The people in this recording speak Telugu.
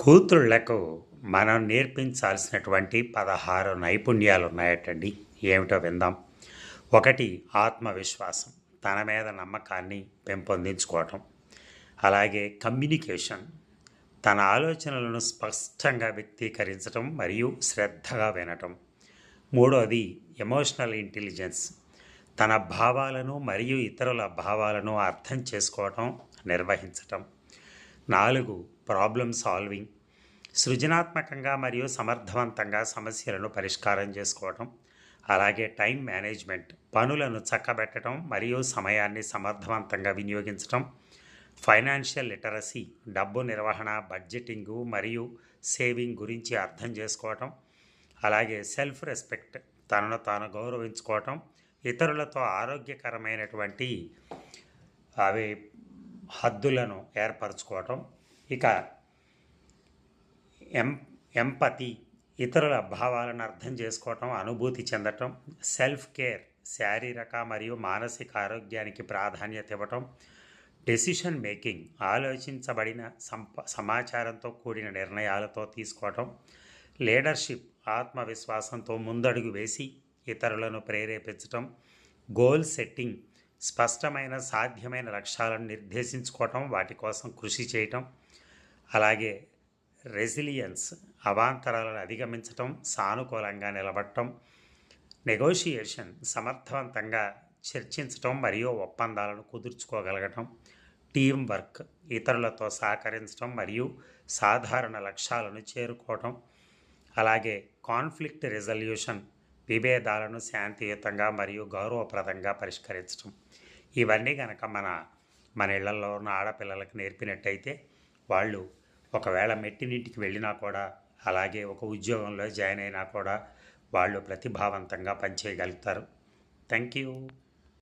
కూతుళ్ళకు మనం నేర్పించాల్సినటువంటి పదహారు నైపుణ్యాలు ఉన్నాయటండి ఏమిటో విందాం. ఒకటి ఆత్మవిశ్వాసం. తన మీద నమ్మకాన్ని పెంపొందించుకోవటం. అలాగే కమ్యూనికేషన్. తన ఆలోచనలను స్పష్టంగా వ్యక్తీకరించటం మరియు శ్రద్ధగా వినటం. మూడోది ఎమోషనల్ ఇంటెలిజెన్స్. తన భావాలను మరియు ఇతరుల భావాలను అర్థం చేసుకోవటం నిర్వహించటం. నాలుగు ప్రాబ్లమ్ సాల్వింగ్ సృజనాత్మకంగా మరియు సమర్థవంతంగా సమస్యలను పరిష్కారం చేసుకోవటం అలాగే టైం మేనేజ్మెంట్ పనులను చక్కబెట్టడం మరియు సమయాన్ని సమర్థవంతంగా వినియోగించటం ఫైనాన్షియల్ లిటరసీ డబ్బు నిర్వహణ బడ్జెటింగు మరియు సేవింగ్ గురించి అర్థం చేసుకోవటం అలాగే సెల్ఫ్ రెస్పెక్ట్ తనను తాను గౌరవించుకోవటం ఇతరులతో ఆరోగ్యకరమైనటువంటి అవి హద్దులను ఏర్పరచుకోవటం ఇక ఎం ఎంపతి ఇతరుల భావాలను అర్థం చేసుకోవటం అనుభూతి చెందటం సెల్ఫ్ కేర్ శారీరక మరియు మానసిక ఆరోగ్యానికి ప్రాధాన్యత ఇవ్వటం డెసిషన్ మేకింగ్ ఆలోచించబడిన సంప సమాచారంతో కూడిన నిర్ణయాలతో తీసుకోవటం లీడర్షిప్ ఆత్మవిశ్వాసంతో ముందడుగు వేసి ఇతరులను ప్రేరేపించటం గోల్ సెట్టింగ్ స్పష్టమైన సాధ్యమైన లక్ష్యాలను నిర్దేశించుకోవటం వాటి కోసం కృషి చేయటం అలాగే రెసిలియన్స్ అవాంతరాలను అధిగమించటం సానుకూలంగా నిలబడటం నెగోషియేషన్ సమర్థవంతంగా చర్చించటం మరియు ఒప్పందాలను కుదుర్చుకోగలగటం టీం వర్క్ ఇతరులతో సహకరించడం మరియు సాధారణ లక్ష్యాలను చేరుకోవటం అలాగే కాన్ఫ్లిక్ట్ రెజల్యూషన్ విభేదాలను శాంతియుతంగా మరియు గౌరవప్రదంగా పరిష్కరించడం ఇవన్నీ కనుక మన మన ఇళ్ళలో ఉన్న ఆడపిల్లలకు నేర్పినట్టయితే వాళ్ళు ఒకవేళ మెట్టినింటికి వెళ్ళినా కూడా అలాగే ఒక ఉద్యోగంలో జాయిన్ అయినా కూడా వాళ్ళు ప్రతిభావంతంగా పనిచేయగలుగుతారు. Thank you